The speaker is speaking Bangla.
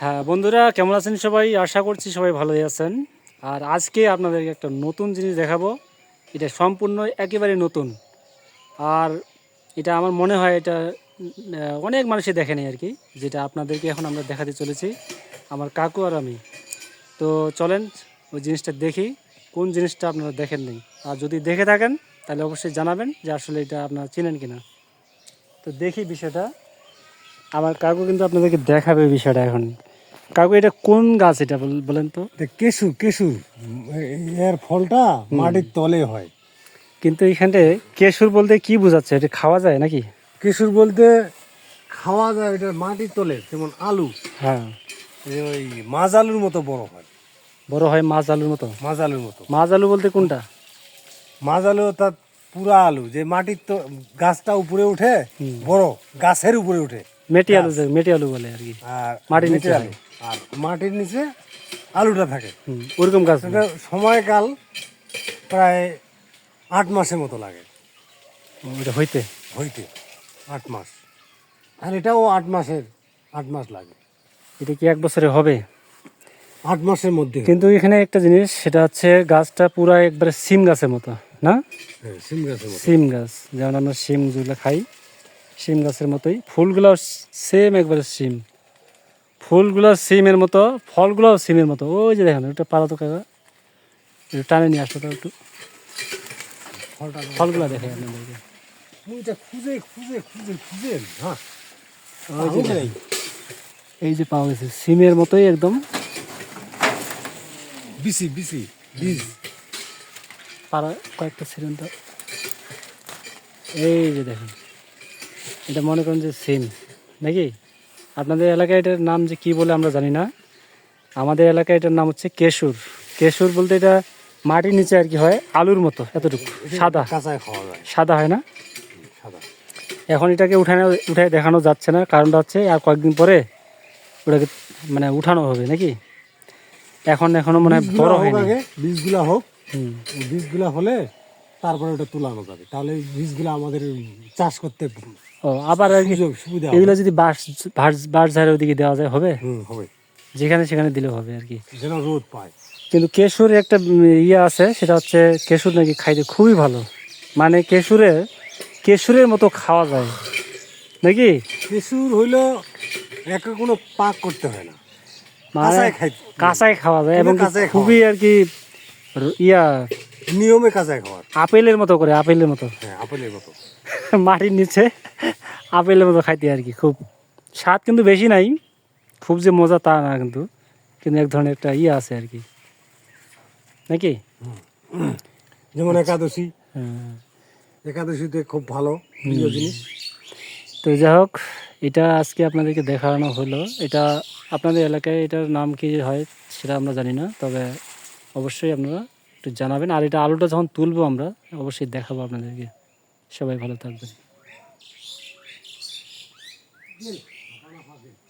হ্যাঁ বন্ধুরা, কেমন আছেন সবাই? আশা করছি সবাই ভালোই আছেন। আর আজকে আপনাদেরকে একটা নতুন জিনিস দেখাবো। এটা সম্পূর্ণ একেবারে নতুন। আর এটা আমার মনে হয় এটা অনেক মানুষই দেখেনি আর কি, যেটা আপনাদেরকে এখন আমরা দেখাতে চলেছি, আমার কাকু আর আমি। তো চলেন, ওই জিনিসটা দেখি, কোন জিনিসটা আপনারা দেখেন নেই। আর যদি দেখে থাকেন, তাহলে অবশ্যই জানাবেন যে আসলে এটা আপনারা চিনেন কিনা। তো দেখি বিষয়টা। আমার কাকু কিন্তু আপনাদেরকে দেখাবে বিষয়টা এখন। কাকু এটা কোন গাছ এটা বল- বলেন তো? কেশু কেশু এর ফলটা মাটির তলে হয়। কিন্তু এখানে কেশুর বলতে কি বোঝাচ্ছে? এটা খাওয়া যায় নাকি? কেশুর বলতে খাওয়া যায় এটা মাটির তলে যেমন আলু। হ্যাঁ। ওই মাছ আলুর মতো বড় হয়। বড় হয় মাছ আলুর মতো? মাছ আলুর মতো। মাছ আলু বলতে কোনটা? মাছ আলু তার পুরা আলু যে মাটির তো গাছটা উপরে উঠে বড় গাছের উপরে উঠে। মেটি আলু যে- মেটি আলু বলে আর কি। আর মাটির নিচে। আলু আর মাটির নিচে আলুটা থাকে। ওরকম গাছ সময়কাল প্রায় আট মাসের মতো লাগে। ওটা হইতে? হইতে আট মাস। আর এটাও আট মাসের আট মাস লাগে। এটা কি এক বছরে হবে? আট মাসের মধ্যে কিন্তু এখানে একটা জিনিস সেটা হচ্ছে গাছটা পুরো একবারে সিম গাছের মতো না? হ্যাঁ, সিম মতো। সিম গাছ। যেমন আমরা সিম যেগুলো খাই সিম গাছের মতোই। ফুলগুলো সেম একবারে সিম ফুলগুলো সিমের মতো ফলগুলোও সিমের মতো। ওই যে দেখেন ওটা পালা তো কাকা। একটু টানে নিয়ে আসো তো একটু। ফলটা ফলগুলো দেখে আপনাদেরকে। খুঁজে খুঁজে খুঁজে খুঁজে। হ্যাঁ। এই যে পাওয়া গেছে সিমের মতোই একদম। বিসি বিসি বীজ পাড়া কয়েকটা তো এই যে দেখেন। এটা মনে করেন যে সিম নাকি? আপনাদের এলাকায় এটার নাম যে কি বলে আমরা জানি না। আমাদের এলাকায় এটার নাম হচ্ছে কেশুর। কেশুর বলতে এটা মাটির নিচে আর কি হয় আলুর মতো এতটুকু সাদা। সাদা হয় না? সাদা। এখন এটাকে উঠানো উঠায় দেখানো যাচ্ছে না কারণটা হচ্ছে আর কয়েকদিন পরে ওটাকে মানে উঠানো হবে নাকি? এখন এখনও মানে বড় হয়নি। বীজগুলা হোক বীজগুলা হলে তারপরে ওটা তুলানো যাবে তাহলে বীজগুলা আমাদের চাষ করতে ও আবার আর কি। এগুলো যদি বাস বাস বাস ঝাড়ের ওদিকে দেওয়া যায় হবে? হবে। যেখানে সেখানে দিলেও হবে আর কি। যেন রোদ পায়। কিন্তু কেশুর একটা ইয়ে আছে সেটা হচ্ছে কেশুর নাকি খাইতে খুবই ভালো। মানে কেশুরে কেশুরের মতো খাওয়া যায়। নাকি? কেশুর হইল একে কোনো পাক করতে হয় না। মানে কাঁচাই খাওয়া যায় এবং কাঁচাই খুবই আর কি ইয়া নিয়মে কাঁচায় খাওয়ার আপেলের মতো করে আপেলের মতো। হ্যাঁ আপেলের মতো। মাটির নিচে। আপেলের মতো খাইতে আর কি খুব স্বাদ কিন্তু বেশি নাই খুব যে মজা তা না কিন্তু কিন্তু এক ধরনের একটা ইয়ে আছে আর কি। নাকি? যেমন একাদশী হ্যাঁ। একাদশীতে খুব ভালো প্রিয় জিনিস। তো যাই হোক এটা আজকে আপনাদেরকে দেখানো হলো। এটা আপনাদের এলাকায় এটার নাম কি হয় সেটা আমরা জানি না তবে অবশ্যই আপনারা একটু জানাবেন। আর এটা আলুটা যখন তুলবো আমরা অবশ্যই দেখাবো আপনাদেরকে। সবাই ভালো থাকবেন। Hey, I.